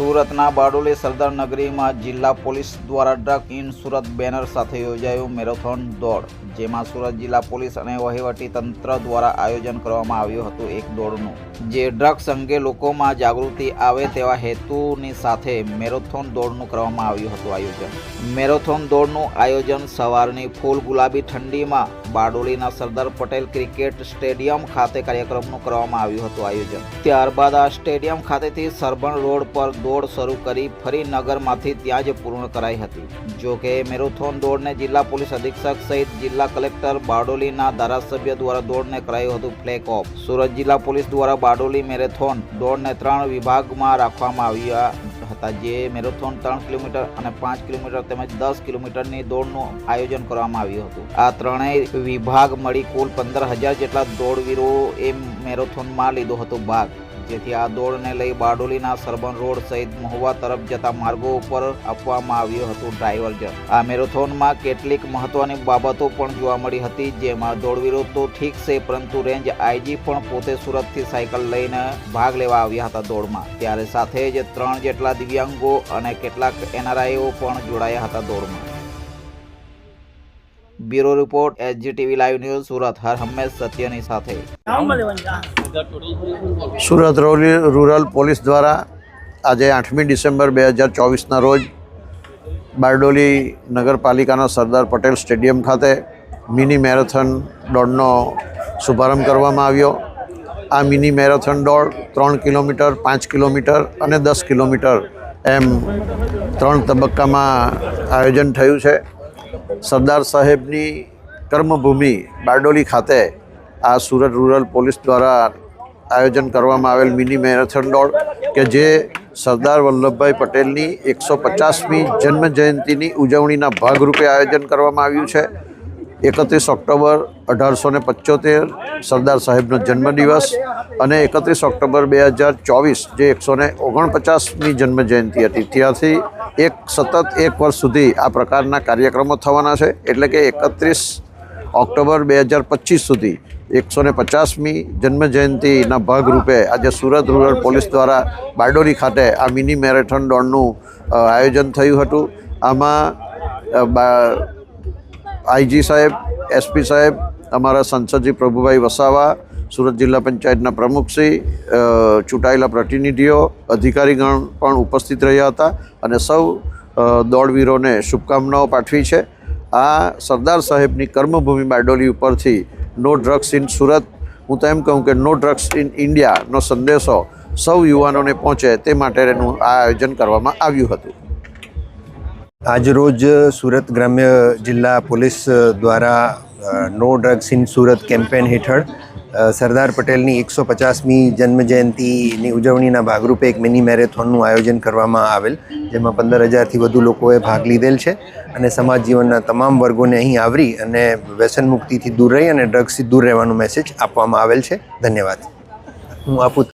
સુરતના બારડોલી સરદાર નગરીમાં જિલ્લા પોલીસ દ્વારા ડ્રગ ઇન સુરત બેનર સાથે યોજાયું મેરેથોન દોડ, જેમાં સુરત જિલ્લા પોલીસ અને વહીવટી તંત્ર દ્વારા આયોજન કરવામાં આવ્યું હતું એક દોડનું. જે ડ્રગ્સ અંગે લોકોમાં જાગૃતિ આવે તેવા હેતુની સાથે મેરેથોન દોડનું કરવામાં આવ્યું હતું આયોજન. મેરેથોન દોડનું આયોજન સવારની ફૂલ ગુલાબી ઠંડીમાં બારડોલીના સરદાર પટેલ ક્રિકેટ સ્ટેડિયમ ખાતે કાર્યક્રમનું કરવામાં આવ્યું હતું આયોજન. ત્યારબાદ આ સ્ટેડિયમ ખાતેથી સરબણ રોડ પર દોડ શરૂ કરી ફરી નગરમાંથી ત્યાં જ પૂર્ણ કરાઈ હતી. જો કે મેરેથોન દોડને જિલ્લા પોલીસ અધિક્ષક સહિત જિલ્લા કલેક્ટર બારડોલીના ધારાસભ્ય દ્વારા દોડને કરાયું હતું ફ્લેગ ઓફ. સુરત જિલ્લા પોલીસ દ્વારા બારડોલી મેરેથોન દોડને ત્રણ વિભાગમાં રાખવામાં આવ્યા હતા, જે મેરેથોન ત્રણ કિલોમીટર અને પાંચ કિલોમીટર તેમજ દસ કિલોમીટરની દોડનું આયોજન કરવામાં આવ્યું હતું. આ ત્રણેય વિભાગ મળી કુલ પંદર હજાર જેટલા દોડવીરોએ મેરેથોનમાં લીધો હતો ભાગ. જેથી આ દોડને લઈ બારડોલીના સરબન રોડ સહિત મહુવા તરફ જતા માર્ગો ઉપર આપવામાં આવ્યું હતું ડ્રાઈવર આ મેરેથોનમાં કેટલીક મહત્વની બાબતો પણ જોવા મળી હતી, જેમાં દોડવીરો તો ઠીક છે, પરંતુ રેન્જ આઈજી પણ પોતે સુરતથી સાયકલ લઈને ભાગ લેવા આવ્યા હતા દોડમાં. ત્યારે સાથે જ ત્રણ જેટલા દિવ્યાંગો અને કેટલાક એનઆરઆઈઓ પણ જોડાયા હતા દોડમાં. Bureau report HGTV live news Surat. હર હંમેશ સત્યની સાથે. સુરત રોલી રૂરલ પોલીસ દ્વારા આજે આઠમી ડિસેમ્બર બે હજાર ચોવીસના રોજ બારડોલી નગરપાલિકાના સરદાર પટેલ સ્ટેડિયમ ખાતે મિની મેરેથોન દોડનો શુભારંભ કરવામાં આવ્યો. આ મિની મેરેથોન દોડ ત્રણ કિલોમીટર, પાંચ કિલોમીટર અને દસ કિલોમીટર એમ ત્રણ તબક્કામાં આયોજન થયું છે. સરદાર સાહેબની કર્મભૂમિ બારડોલી ખાતે આ સુરત રૂરલ પોલીસ દ્વારા આયોજન કરવામાં આવેલ મિની મેરેથોન દોડ કે જે સરદાર વલ્લભભાઈ પટેલની એકસો પચાસમી જન્મ જયંતિની ઉજવણીના ભાગરૂપે આયોજન કરવામાં આવ્યું છે. એકત્રીસ ઓક્ટોબર અઢારસો ને પંચોતેર સરદાર સાહેબનો જન્મદિવસ અને એકત્રીસ ઓક્ટોબર બે હજાર ચોવીસ જે એકસો ને ઓગણપચાસમી જન્મ જયંતિ હતી. ત્યાંથી એક સતત એક વર્ષ સુધી આ પ્રકારના કાર્યક્રમો થવાના છે. એટલે કે એકત્રીસ ઓક્ટોબર બે હજાર પચીસ સુધી એકસો ને પચાસમી જન્મજયંતિના ભાગરૂપે આજે સુરત રૂરલ પોલીસ દ્વારા બારડોલી ખાતે આ મિની મેરેથોન દોડનું આયોજન થયું હતું. આમાં આઈજી સાહેબ, એસપી સાહેબ, અમારા સંસદજી પ્રભુભાઈ વસાવા, સુરત જિલ્લા પંચાયતના પ્રમુખશ્રી ચૂંટાયેલા પ્રતિનિધિઓ, અધિકારીગણ પણ ઉપસ્થિત રહ્યા હતા અને સૌ દોડવીરોને શુભકામનાઓ પાઠવી છે. આ સરદાર સાહેબની કર્મભૂમિ બારડોલી ઉપરથી નો ડ્રગ્સ ઇન સુરત. હું તો એમ કહું કે નો ડ્રગ્સ ઇન ઇન્ડિયાનો સંદેશો સૌ યુવાનોને પહોંચે તે માટેનું આ આયોજન કરવામાં આવ્યું હતું. આજરોજ સુરત ગ્રામ્ય જિલ્લા પોલીસ દ્વારા no drugs in Surat campaign હેઠળ સરદાર પટેલની એકસો પચાસમી જન્મજયંતિની ઉજવણીના ભાગરૂપે એક મિની મેરેથોનનું આયોજન કરવામાં આવેલ, જેમાં પંદર હજારથી વધુ લોકોએ ભાગ લીધેલ છે અને સમાજ જીવનના તમામ વર્ગોને અહીં આવરી અને વ્યસન મુક્તિથી દૂર રહી અને ડ્રગ્સથી દૂર રહેવાનો મેસેજ આપવામાં આવેલ છે. ધન્યવાદ. હું આપું